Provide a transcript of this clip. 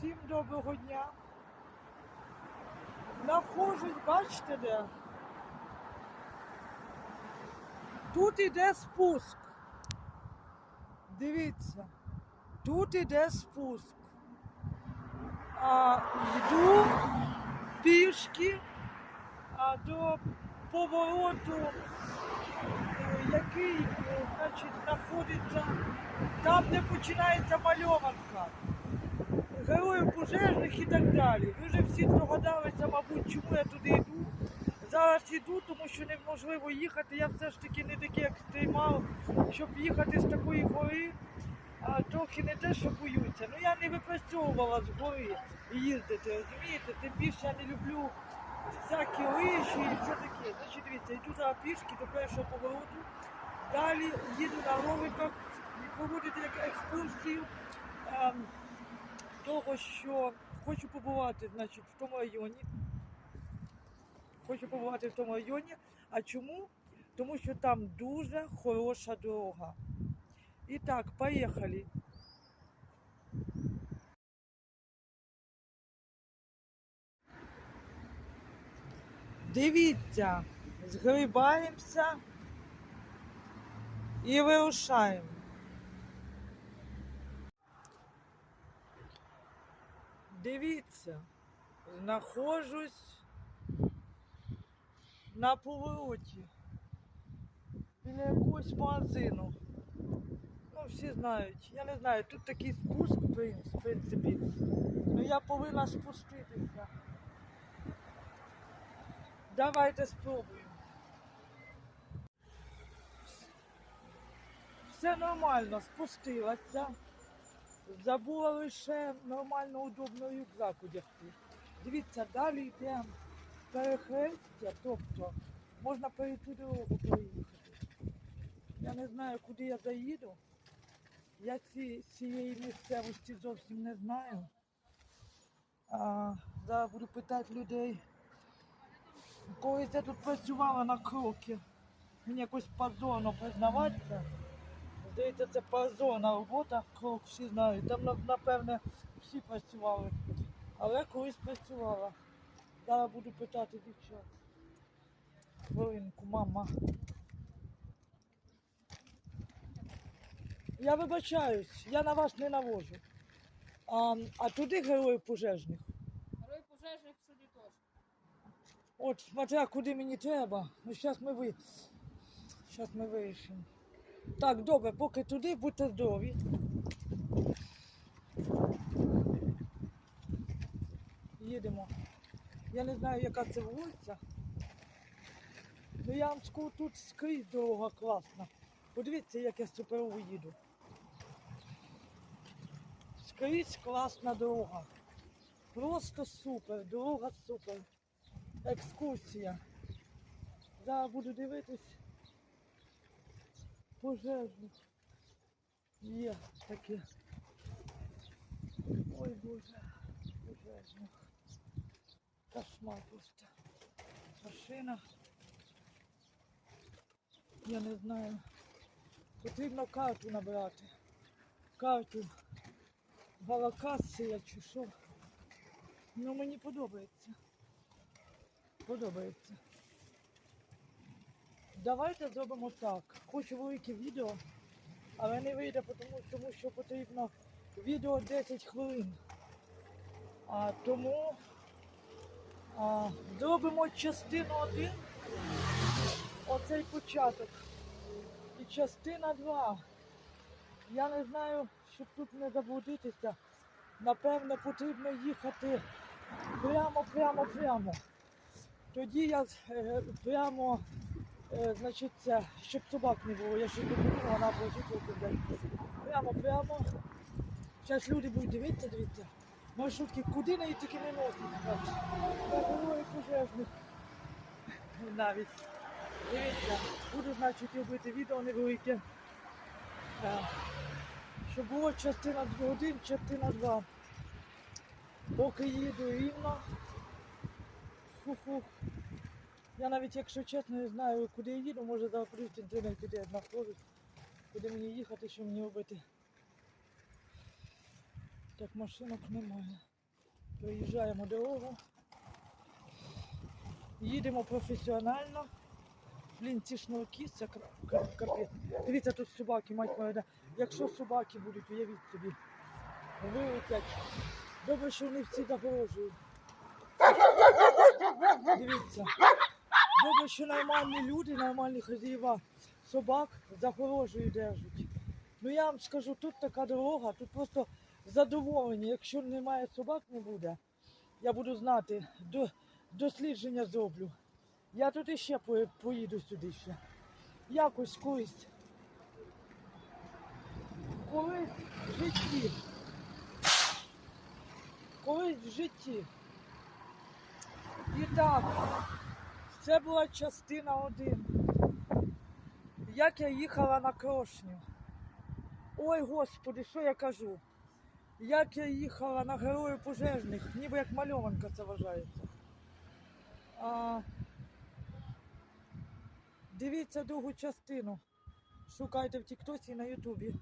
Всім доброго дня. Нахожусь, бачите де? Тут іде спуск. Дивіться, тут іде спуск. А, йду пішки а, до повороту, е, який, е, значить, знаходиться там, де починається мальованка героїв пожежних і так далі. Ви вже всі здогадалися, мабуть, чому я туди йду. Зараз йду, тому що неможливо їхати. Я все ж таки не такий екстремал, щоб їхати з такої гори. А трохи не те, що боються. Ну я не випрацьовувала з гори їздити, розумієте? Тим більше я не люблю всякі лижі і все таке. Значить, дивіться, йду зараз пішки до першого повороту. Далі їду на роликах проводити як екскурсію. Того, що хочу побувати значить, в тому районі. Хочу побувати в тому районі. А чому? Тому що там дуже хороша дорога. І так, поїхали. Дивіться, згрібаємося і вирушаємо. Дивіться, знаходжусь на повороті біля якогось магазину. Ну, всі знають. Я не знаю, тут такий спуск, в принципі. Ну я повинна спуститися. Давайте спробуємо. Все нормально, спустилася. Забула лише нормально удобно рюкзак одягти. Дивіться, далі йде перехрестя, тобто можна перейти дорогу проїхати. Я не знаю, куди я заїду. Я ці, цієї місцевості зовсім не знаю. А, зараз буду питати людей. Колись я тут працювала на кроки. Мені якось позорно признаватися. Здається, це позорна робота, крок всі знають. Там, напевне, всі працювали. Але колись працювала. Зараз буду питати дівчат. Хвилинку, мама. Я вибачаюсь, я на вас не навожу. А, а туди героїв пожежних. Герой пожежних сюди теж. От, смотря куди мені треба. Ну, зараз ми ви. Зараз ми вирішимо. Так, добре, поки туди, будьте здорові. Їдемо. Я не знаю, яка це вулиця. Ну я вам скажу, тут скрізь дорога класна. Подивіться, як я суперово їду. Скрізь класна дорога. Просто супер, дорога супер екскурсія. Зараз буду дивитись пожежних. Є таке. Ой Боже, пожежних. Кошмар просто. Машина. Я не знаю. Потрібно карту набрати. Карту. Галакація чи що. Ну мені подобається подобається. Давайте зробимо так. Хочу велике відео, але не вийде, тому, що потрібно відео 10 хвилин. А, тому а, зробимо частину 1, оцей початок. І частина 2. Я не знаю, щоб тут не заблудитися. Напевне, потрібно їхати прямо, прямо, прямо. Тоді я е, прямо, значить, це, щоб собак не було, я ще не подумала, на взяти. Прямо, прямо. Зараз люди будуть дивитися, дивіться. Маршрутки куди неї тільки не носять. Герої пожежних. Навіть. Дивіться, буду, значить, робити відео невелике. Щоб було частина 1, частина 2. Поки їду рівно. Фу-фу. Я навіть, якщо чесно, не знаю, куди я їду, може в інтернеті, куди я знаходжусь, куди мені їхати, що мені робити. Так, машинок немає. Проїжджаємо дорогу. Їдемо професіонально. Блін, ці шнурки, це капець. Дивіться, тут собаки, мать моя. Якщо собаки будуть, уявіть собі. Вилетять. Добре, що вони всі загрожують. Дивіться. Добре, що нормальні люди, нормальні хазяїва собак загорожею держать. Ну я вам скажу, тут така дорога, тут просто задоволення. Якщо немає собак, не буде. Я буду знати, до, дослідження зроблю. Я тут іще по- поїду сюди ще. Якось колись. Колись в житті. Колись в житті. І так, це була частина один. Як я їхала на крошню. Ой, господи, що я кажу? Як я їхала на героїв пожежних, ніби як мальованка це вважається. А, дивіться другу частину. Шукайте в Тіктоці і на Ютубі.